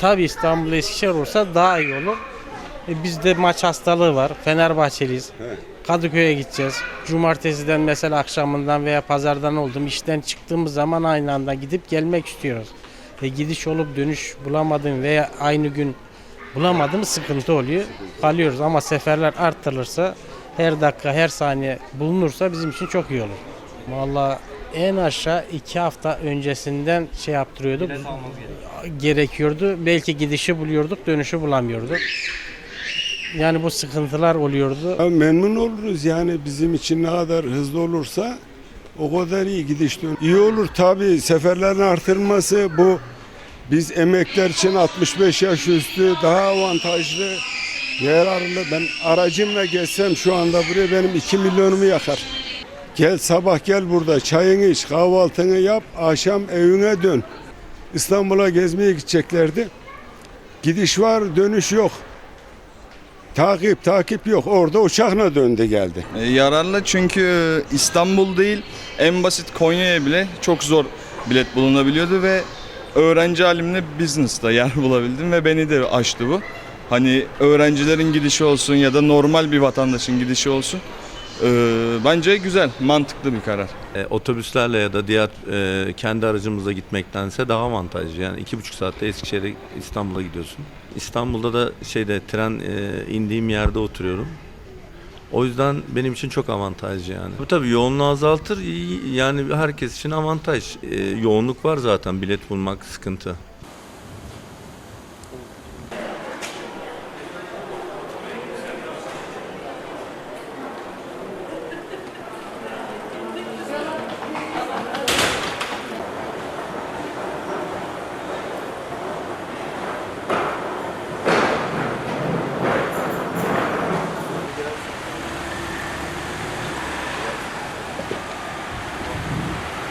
tabii İstanbul Eskişehir olursa daha iyi olur. E, bizde maç hastalığı var. Fenerbahçeliyiz. Kadıköy'e gideceğiz. Cumartesiden mesela akşamından veya pazardan oldum. İşten çıktığımız zaman aynı anda gidip gelmek istiyoruz. E, gidiş olup dönüş bulamadım veya aynı gün bulamadım sıkıntı oluyor. Kalıyoruz ama seferler arttırılırsa her dakika her saniye bulunursa bizim için çok iyi olur. Vallahi en aşağı iki hafta öncesinden şey yaptırıyorduk. Gerekiyordu. Belki gidişi buluyorduk, dönüşü bulamıyorduk. Yani bu sıkıntılar oluyordu. Ya memnun oluruz yani bizim için ne kadar hızlı olursa o kadar iyi gidiş dön. İyi olur tabii seferlerin artırılması bu biz emekler için 65 yaş üstü daha avantajlı yararlı. Ben aracımla geçsem şu anda buraya benim 2 milyonumu yakar. Gel sabah gel burada çayını iç kahvaltını yap akşam evine dön. İstanbul'a gezmeye gideceklerdi. Gidiş var dönüş yok. Takip takip yok. Orada uçakla döndü geldi. E, yararlı çünkü İstanbul değil en basit Konya'ya bile çok zor bilet bulunabiliyordu ve öğrenci halimle business'ta yer bulabildim ve beni de aştı bu. Hani öğrencilerin gidişi olsun ya da normal bir vatandaşın gidişi olsun. E, bence güzel, mantıklı bir karar. E, otobüslerle ya da diğer e, kendi aracımızla gitmektense daha avantajlı. Yani iki buçuk saatte Eskişehir'e İstanbul'a gidiyorsun. İstanbul'da da şeyde tren e, indiğim yerde oturuyorum. O yüzden benim için çok avantajlı yani. Bu tabii yoğunluğu azaltır. Yani herkes için avantaj. E, yoğunluk var zaten bilet bulmak sıkıntı.